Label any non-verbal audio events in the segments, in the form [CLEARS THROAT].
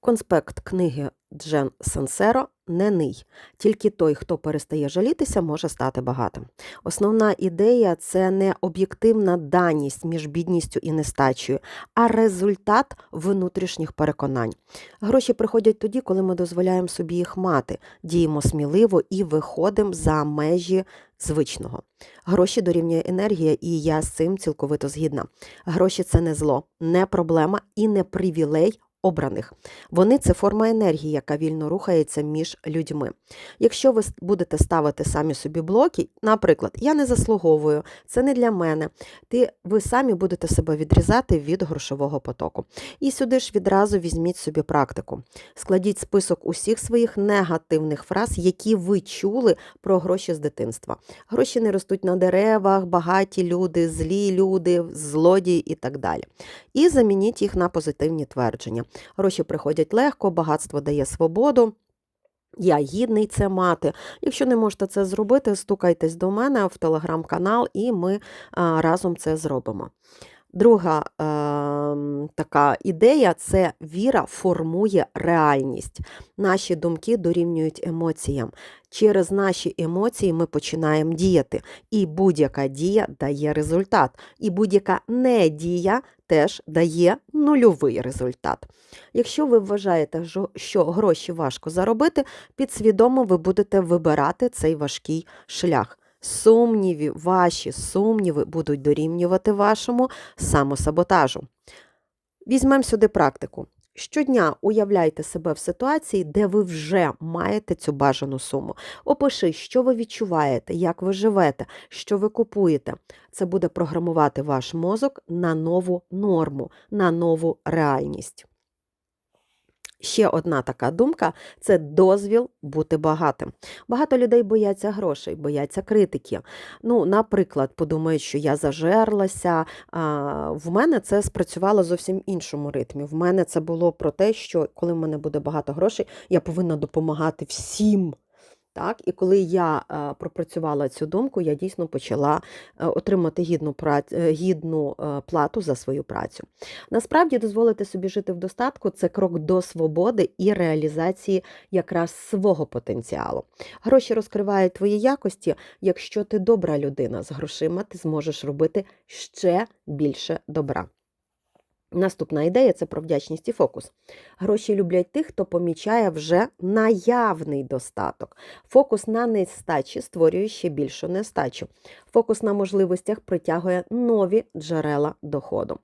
Конспект книги Джен Сансеро не ний. Тільки той, хто перестає жалітися, може стати багатим. Основна ідея це не об'єктивна даність між бідністю і нестачею, а результат внутрішніх переконань. Гроші приходять тоді, коли ми дозволяємо собі їх мати, діємо сміливо і виходимо за межі звичного. Гроші дорівнює енергія, і я з цим цілковито згідна. Гроші це не зло, не проблема і не привілей обраних. Вони це форма енергії, яка вільно рухається між людьми. Якщо ви будете ставити самі собі блоки, наприклад, я не заслуговую, це не для мене, ти, ви самі будете себе відрізати від грошового потоку. І сюди ж відразу візьміть собі практику. Складіть список усіх своїх негативних фраз, які ви чули про гроші з дитинства. Гроші не ростуть на деревах, багаті люди, злі люди, злодії і так далі. І замініть їх на позитивні твердження. Гроші приходять легко, багатство дає свободу. Я гідний це мати. Якщо не можете це зробити, стукайтесь до мене в телеграм-канал, і ми а, разом це зробимо. Друга е, така ідея це віра формує реальність. Наші думки дорівнюють емоціям. Через наші емоції ми починаємо діяти. І будь-яка дія дає результат. І будь-яка недія теж дає нульовий результат. Якщо ви вважаєте, що гроші важко заробити, підсвідомо ви будете вибирати цей важкий шлях. Сумніві, ваші сумніви будуть дорівнювати вашому самосаботажу. Візьмемо сюди практику. Щодня уявляйте себе в ситуації, де ви вже маєте цю бажану суму. Опиши, що ви відчуваєте, як ви живете, що ви купуєте. Це буде програмувати ваш мозок на нову норму, на нову реальність. Ще одна така думка це дозвіл бути багатим. Багато людей бояться грошей, бояться критики. Ну, Наприклад, подумають, що я зажерлася. А, В мене це спрацювало зовсім іншому ритмі. В мене це було про те, що коли в мене буде багато грошей, я повинна допомагати всім. Так, І коли я е, пропрацювала цю думку, я дійсно почала е, отримати гідну працю, е, гідну плату за свою працю. Насправді, дозволити собі жити в достатку це крок до свободи і реалізації якраз свого потенціалу. Гроші розкривають твої якості. Якщо ти добра людина з грошима, ти зможеш робити ще більше добра. Наступна ідея це про вдячність і фокус. Гроші люблять тих, хто помічає вже наявний достаток. Фокус на нестачі створює ще більшу нестачу. Фокус на можливостях притягує нові джерела доходу.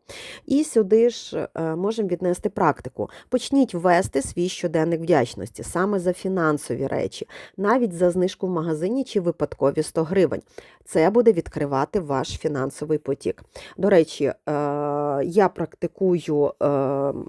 І сюди ж е, можемо віднести практику. Почніть ввести свій щоденник вдячності саме за фінансові речі, навіть за знижку в магазині чи випадкові 100 гривень. Це буде відкривати ваш фінансовий потік. До речі, е, я практикую е,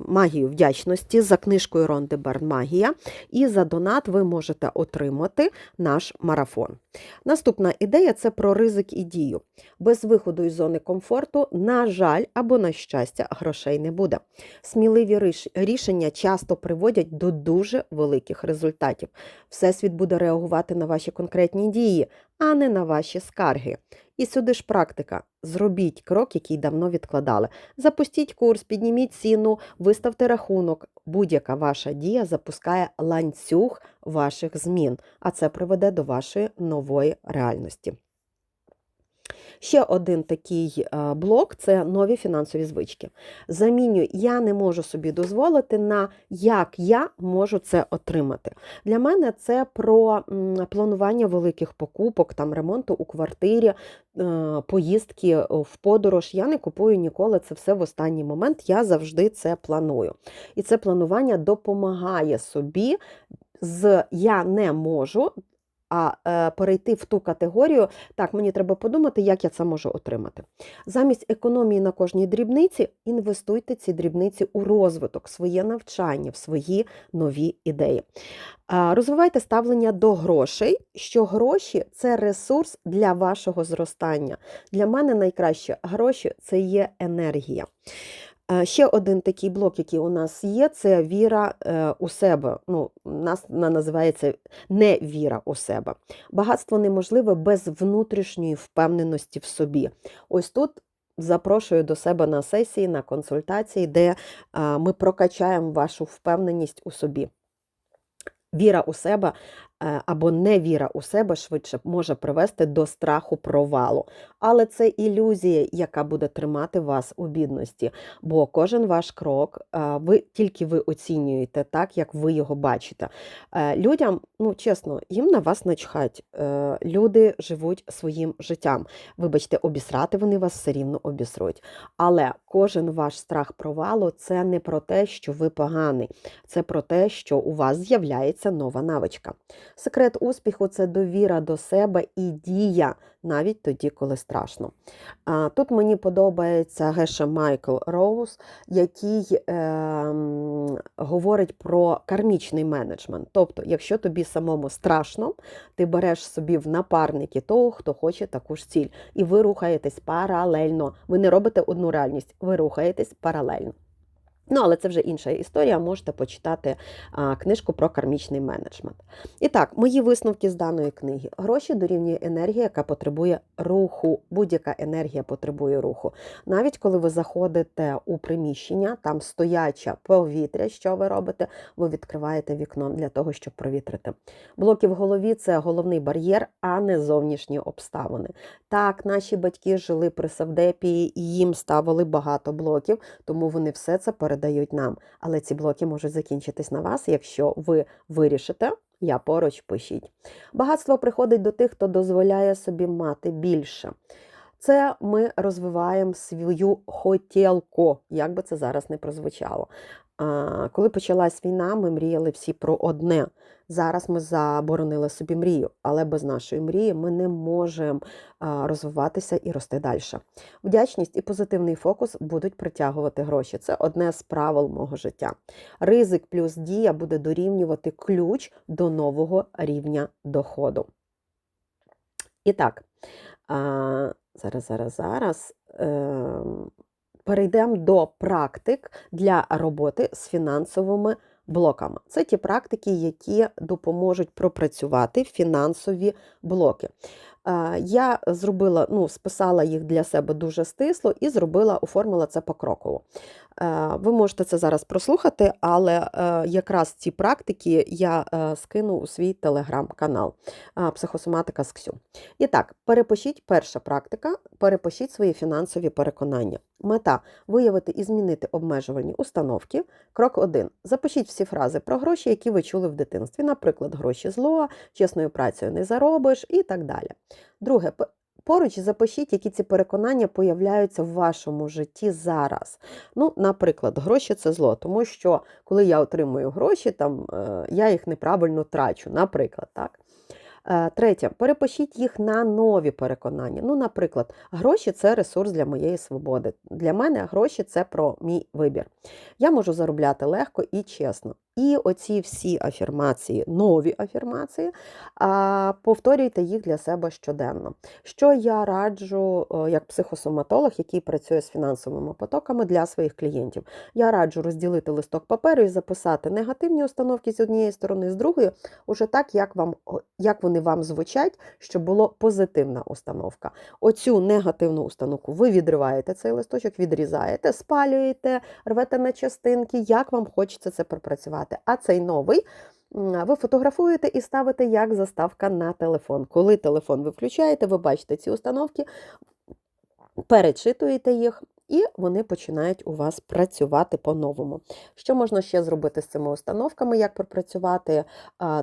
магію вдячності за книжкою Ронди Берн Магія, і за донат ви можете отримати наш марафон. Наступна ідея це про ризик і дію. Без виходу із зони комфорту, на жаль, або на щастя, грошей не буде. Сміливі рішення часто приводять до дуже великих результатів. Всесвіт буде реагувати на ваші конкретні дії, а не на ваші скарги. І сюди ж практика. Зробіть крок, який давно відкладали. Запустіть курс, підніміть ціну, виставте рахунок. Будь-яка ваша дія запускає ланцюг ваших змін, а це приведе до вашої нової реальності. Ще один такий е, блок це нові фінансові звички. Замінюю, я не можу собі дозволити на як я можу це отримати. Для мене це про планування великих покупок, там ремонту у квартирі, е, поїздки в подорож. Я не купую ніколи це все в останній момент. Я завжди це планую. І це планування допомагає собі. З я не можу а е, перейти в ту категорію, так, мені треба подумати, як я це можу отримати. Замість економії на кожній дрібниці інвестуйте ці дрібниці у розвиток, своє навчання, в свої нові ідеї. Розвивайте ставлення до грошей, що гроші це ресурс для вашого зростання. Для мене найкраще гроші це є енергія. Е, ще один такий блок, який у нас є, це віра е, у себе. Ну, нас називається невіра у себе. Багатство неможливе без внутрішньої впевненості в собі. Ось тут запрошую до себе на сесії, на консультації, де ми прокачаємо вашу впевненість у собі. Віра у себе е, або невіра у себе швидше може привести до страху провалу. Але це ілюзія, яка буде тримати вас у бідності. Бо кожен ваш крок, е, ви тільки ви оцінюєте так, як ви його бачите. Е, Людям, ну чесно, їм на вас начхать. Е, Люди живуть своїм життям. Вибачте, обісрати вони вас все рівно обісруть. Але кожен ваш страх провалу це не про те, що ви поганий, це про те, що у вас з'являється нова навичка. Секрет успіху це довіра до себе і дія навіть тоді, коли страшно. Тут мені подобається Геша Майкл Роуз, який е, говорить про кармічний менеджмент. Тобто, якщо тобі самому страшно, ти береш собі в напарники того, хто хоче таку ж ціль, і ви рухаєтесь паралельно. Ви не робите одну реальність, ви рухаєтесь паралельно. Ну, але це вже інша історія. Можете почитати книжку про кармічний менеджмент. І так, мої висновки з даної книги. Гроші дорівнює енергія, яка потребує руху. Будь-яка енергія потребує руху. Навіть коли ви заходите у приміщення, там стояче повітря, що ви робите, ви відкриваєте вікно для того, щоб провітрити. Блоки в голові це головний бар'єр, а не зовнішні обставини. Так, наші батьки жили при Савдепії і їм ставили багато блоків, тому вони все це передають нам. Але ці блоки можуть закінчитись на вас, якщо ви вирішите. Я поруч пишіть. Багатство приходить до тих, хто дозволяє собі мати більше. Це ми розвиваємо свою хотілку, як би це зараз не прозвучало. Коли почалась війна, ми мріяли всі про одне. Зараз ми заборонили собі мрію, але без нашої мрії ми не можемо розвиватися і рости далі. Вдячність і позитивний фокус будуть притягувати гроші. Це одне з правил мого життя. Ризик плюс дія буде дорівнювати ключ до нового рівня доходу. І так, зараз, зараз, зараз. Ем, перейдемо до практик для роботи з фінансовими блоками. Це ті практики, які допоможуть пропрацювати фінансові блоки. Я зробила, ну, списала їх для себе дуже стисло і зробила, оформила це покроково. Ви можете це зараз прослухати, але е, якраз ці практики я е, скину у свій телеграм-канал Психосоматика з Ксю. І так, перепишіть перша практика, перепишіть свої фінансові переконання. Мета виявити і змінити обмежувальні установки. Крок 1. Запишіть всі фрази про гроші, які ви чули в дитинстві, наприклад, гроші зло, чесною працею не заробиш і так далі. Друге, Поруч запишіть, які ці переконання появляються в вашому житті зараз. Ну, Наприклад, гроші це зло, тому що коли я отримую гроші, там, е, я їх неправильно трачу. Наприклад, так. Е, третє, перепишіть їх на нові переконання. Ну, Наприклад, гроші це ресурс для моєї свободи. Для мене гроші це про мій вибір. Я можу заробляти легко і чесно. І оці всі афірмації, нові афірмації, повторюйте їх для себе щоденно. Що я раджу як психосоматолог, який працює з фінансовими потоками для своїх клієнтів. Я раджу розділити листок паперу і записати негативні установки з однієї сторони, з другої, уже так, як вам, як вони вам звучать, щоб була позитивна установка. Оцю негативну установку ви відриваєте цей листочок, відрізаєте, спалюєте, рвете на частинки, як вам хочеться це пропрацювати фотографувати. А цей новий ви фотографуєте і ставите як заставка на телефон. Коли телефон ви включаєте, ви бачите ці установки, перечитуєте їх, і вони починають у вас працювати по-новому. Що можна ще зробити з цими установками, як пропрацювати?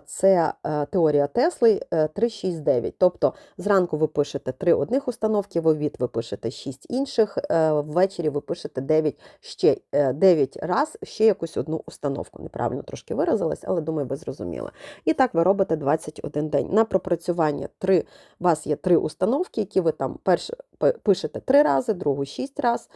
Це е, теорія Тесли 369. Е, тобто зранку ви пишете 3 одних установки, в обід ви пишете 6 інших, е, ввечері ви пишете 9 ще 9 раз ще якусь одну установку. Неправильно трошки виразилась, але думаю, ви зрозуміли. І так ви робите 21 день. На пропрацювання 3, у вас є 3 установки, які ви там перш пишете 3 рази, другу 6 разів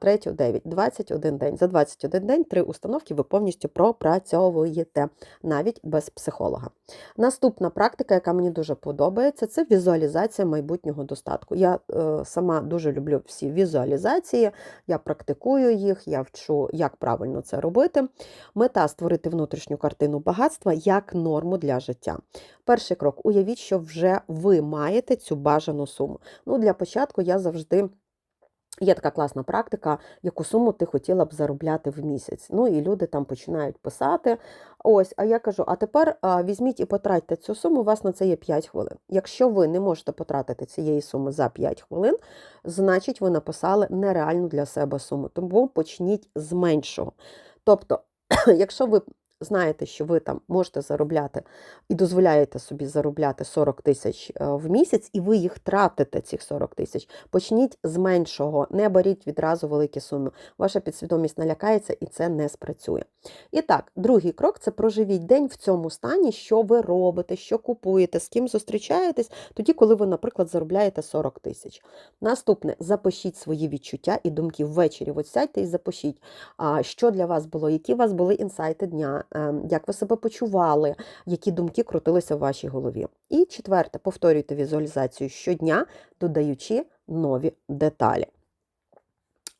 третю 9, 21 день. За 21 день три установки ви повністю пропрацьовуєте навіть без психолога. Наступна практика, яка мені дуже подобається, це візуалізація майбутнього достатку. Я е, сама дуже люблю всі візуалізації, я практикую їх, я вчу, як правильно це робити. Мета створити внутрішню картину багатства як норму для життя. Перший крок уявіть, що вже ви маєте цю бажану суму. Ну, Для початку я завжди Є така класна практика, яку суму ти хотіла б заробляти в місяць. Ну і люди там починають писати. Ось, а я кажу: а тепер візьміть і потратьте цю суму, у вас на це є 5 хвилин. Якщо ви не можете потратити цієї суми за 5 хвилин, значить ви написали нереальну для себе суму. Тому почніть з меншого. Тобто, [CLEARS THROAT] якщо ви знаєте, що ви там можете заробляти і дозволяєте собі заробляти 40 тисяч е, в місяць, і ви їх тратите, цих 40 тисяч, почніть з меншого, не беріть відразу великі суми. Ваша підсвідомість налякається і це не спрацює. І так, другий крок це проживіть день в цьому стані, що ви робите, що купуєте, з ким зустрічаєтесь, тоді, коли ви, наприклад, заробляєте 40 тисяч. Наступне запишіть свої відчуття і думки ввечері. От сядьте і запишіть, що для вас було, які у вас були інсайти дня. Ем, як ви себе почували, які думки крутилися в вашій голові. І четверте, повторюйте візуалізацію щодня, додаючи нові деталі.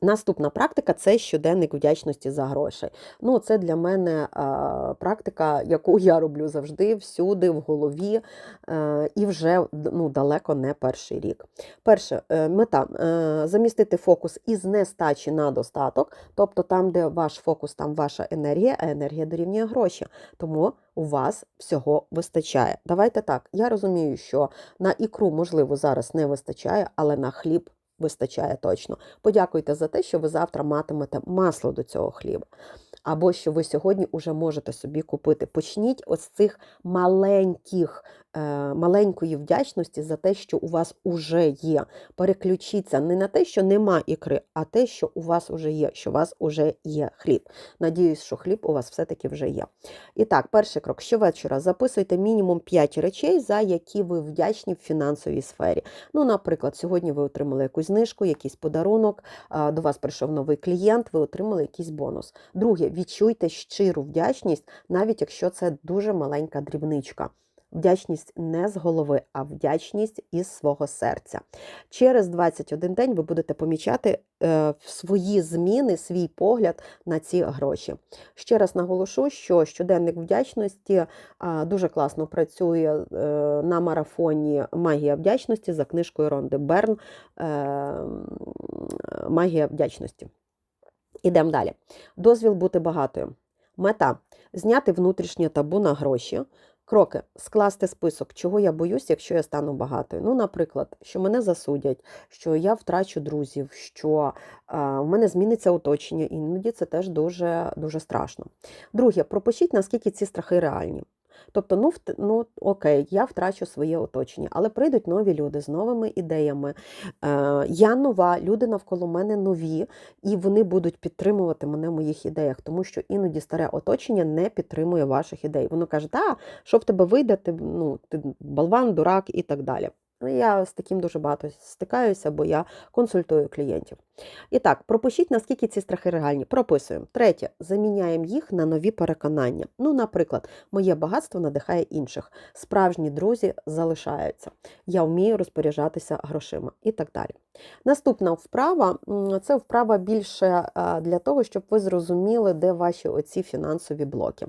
Наступна практика це щоденник вдячності за гроші. Ну, Це для мене а, практика, яку я роблю завжди, всюди, в голові, е, і вже ну, далеко не перший рік. Перше, е, мета е, замістити фокус із нестачі на достаток, тобто там, де ваш фокус, там ваша енергія, а енергія дорівнює гроші. Тому у вас всього вистачає. Давайте так. Я розумію, що на ікру, можливо, зараз не вистачає, але на хліб вистачає точно. Подякуйте за те, що ви завтра матимете масло до цього хліба. Або що ви сьогодні вже можете собі купити. Почніть ось цих маленьких маленької вдячності за те, що у вас уже є. Переключіться не на те, що нема ікри, а те, що у вас вже є, що у вас вже є хліб. Надіюсь, що хліб у вас все-таки вже є. І так, перший крок. Щовечора записуйте мінімум 5 речей, за які ви вдячні в фінансовій сфері. Ну, наприклад, сьогодні ви отримали якусь знижку, якийсь подарунок, до вас прийшов новий клієнт, ви отримали якийсь бонус. Друге, відчуйте щиру вдячність, навіть якщо це дуже маленька дрібничка. Вдячність не з голови, а вдячність із свого серця. Через 21 день ви будете помічати е, свої зміни, свій погляд на ці гроші. Ще раз наголошу, що щоденник вдячності дуже класно працює е, на марафоні Магія вдячності за книжкою Ронди Берн. Е, Магія вдячності. Ідемо далі. Дозвіл бути багатою. Мета зняти внутрішнє табу на гроші. Кроки скласти список, чого я боюсь, якщо я стану багатою. Ну, наприклад, що мене засудять, що я втрачу друзів, що в мене зміниться оточення, іноді це теж дуже, дуже страшно. Друге, пропишіть, наскільки ці страхи реальні. Тобто, ну ну окей, я втрачу своє оточення, але прийдуть нові люди з новими ідеями. Е, Я нова, люди навколо мене нові, і вони будуть підтримувати мене в моїх ідеях, тому що іноді старе оточення не підтримує ваших ідей. Воно каже, та, що в тебе вийде, ти ну, ти болван, дурак і так далі. Ну, я з таким дуже багато стикаюся, бо я консультую клієнтів. І так, пропишіть, наскільки ці страхи реальні. Прописуємо. Третє, заміняємо їх на нові переконання. Ну, наприклад, моє багатство надихає інших. Справжні друзі залишаються. Я вмію розпоряджатися грошима і так далі. Наступна вправа це вправа більше для того, щоб ви зрозуміли, де ваші оці фінансові блоки.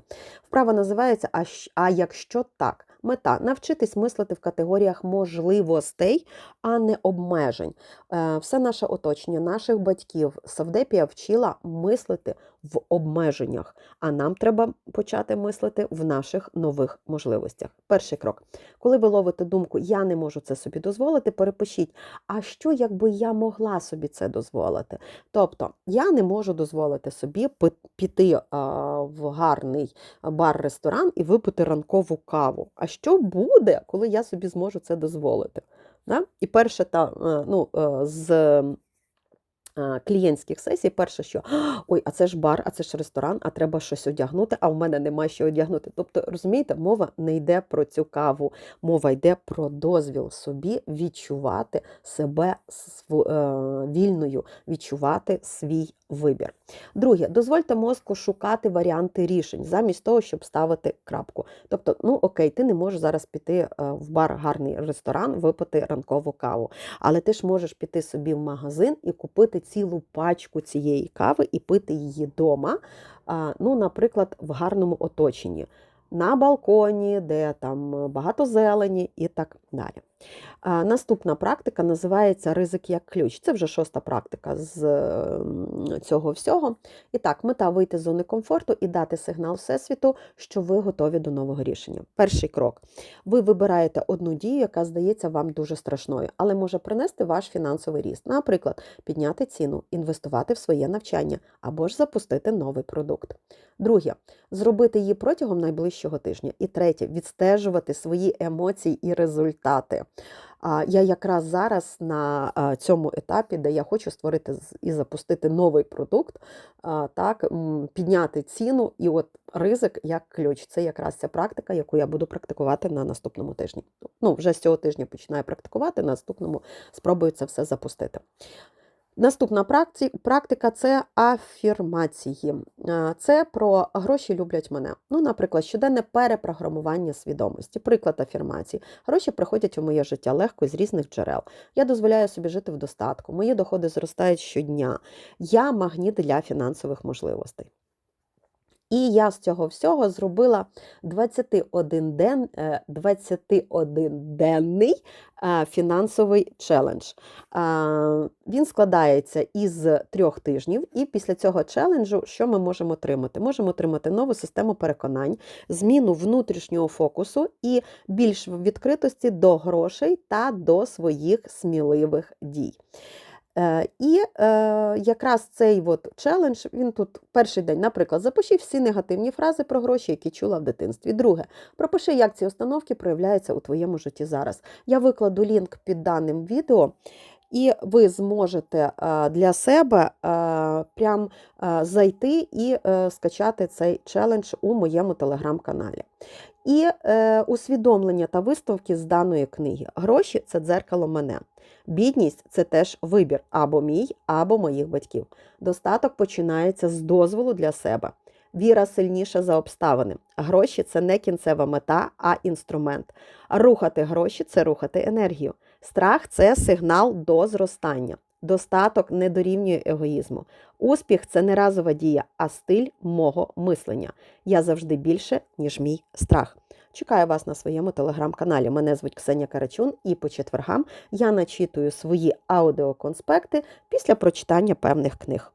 Вправа називається А якщо так? Мета навчитись мислити в категоріях можливостей, а не обмежень. Е, все наше оточення, наших батьків Савдепія вчила мислити в обмеженнях, а нам треба почати мислити в наших нових можливостях. Перший крок. Коли ви ловите думку, я не можу це собі дозволити, перепишіть, а що, якби я могла собі це дозволити? Тобто, я не можу дозволити собі піти в гарний бар-ресторан і випити ранкову каву. А що буде, коли я собі зможу це дозволити? Да? І перше, та, е, ну, е, з клієнтських сесій, перше, що ой, а це ж бар, а це ж ресторан, а треба щось одягнути, а в мене нема що одягнути. Тобто, розумієте, мова не йде про цю каву, мова йде про дозвіл собі відчувати себе е, вільною, відчувати свій вибір. Друге, дозвольте мозку шукати варіанти рішень, замість того, щоб ставити крапку. Тобто, ну окей, ти не можеш зараз піти е, в бар, гарний ресторан, випити ранкову каву. Але ти ж можеш піти собі в магазин і купити цілу пачку цієї кави і пити її вдома, ну, наприклад, в гарному оточенні. На балконі, де там багато зелені і так далі. Наступна практика називається ризик як ключ. Це вже шоста практика з цього всього. І так, мета вийти з зони комфорту і дати сигнал Всесвіту, що ви готові до нового рішення. Перший крок. Ви вибираєте одну дію, яка здається вам дуже страшною, але може принести ваш фінансовий ріст. Наприклад, підняти ціну, інвестувати в своє навчання або ж запустити новий продукт. Друге, зробити її протягом найближчого тижня. І третє відстежувати свої емоції і результати. Я якраз зараз на цьому етапі, де я хочу створити і запустити новий продукт, так, підняти ціну і от ризик як ключ. Це якраз ця практика, яку я буду практикувати на наступному тижні. Ну, вже з цього тижня починаю практикувати, на наступному спробую це все запустити. Наступна практика це афірмації. Е, Це про гроші люблять мене. Ну, наприклад, щоденне перепрограмування свідомості. Приклад афірмації. Гроші приходять у моє життя легко з різних джерел. Я дозволяю собі жити в достатку. Мої доходи зростають щодня. Я магніт для фінансових можливостей. І я з цього всього зробила 21 ден, е, 21-денний е, фінансовий челендж. Е, Він складається із трьох тижнів, і після цього челенджу що ми можемо отримати? Можемо отримати нову систему переконань, зміну внутрішнього фокусу і більш відкритості до грошей та до своїх сміливих дій. Е, І е, якраз цей от челендж, він тут перший день, наприклад, запиши всі негативні фрази про гроші, які чула в дитинстві. Друге, пропиши, як ці установки проявляються у твоєму житті зараз. Я викладу лінк під даним відео. І ви зможете е, для себе е, прям зайти і скачати цей челендж у моєму телеграм-каналі. І усвідомлення та виставки з даної книги. Гроші це дзеркало мене. Бідність це теж вибір або мій, або моїх батьків. Достаток починається з дозволу для себе. Віра сильніша за обставини. Гроші це не кінцева мета, а інструмент. Рухати гроші це рухати енергію. Страх це сигнал до зростання. Достаток не дорівнює егоїзму. Успіх це не разова дія, а стиль мого мислення. Я завжди більше, ніж мій страх. Чекаю вас на своєму телеграм-каналі. Мене звуть Ксенія Карачун, і по четвергам я начитую свої аудіоконспекти після прочитання певних книг.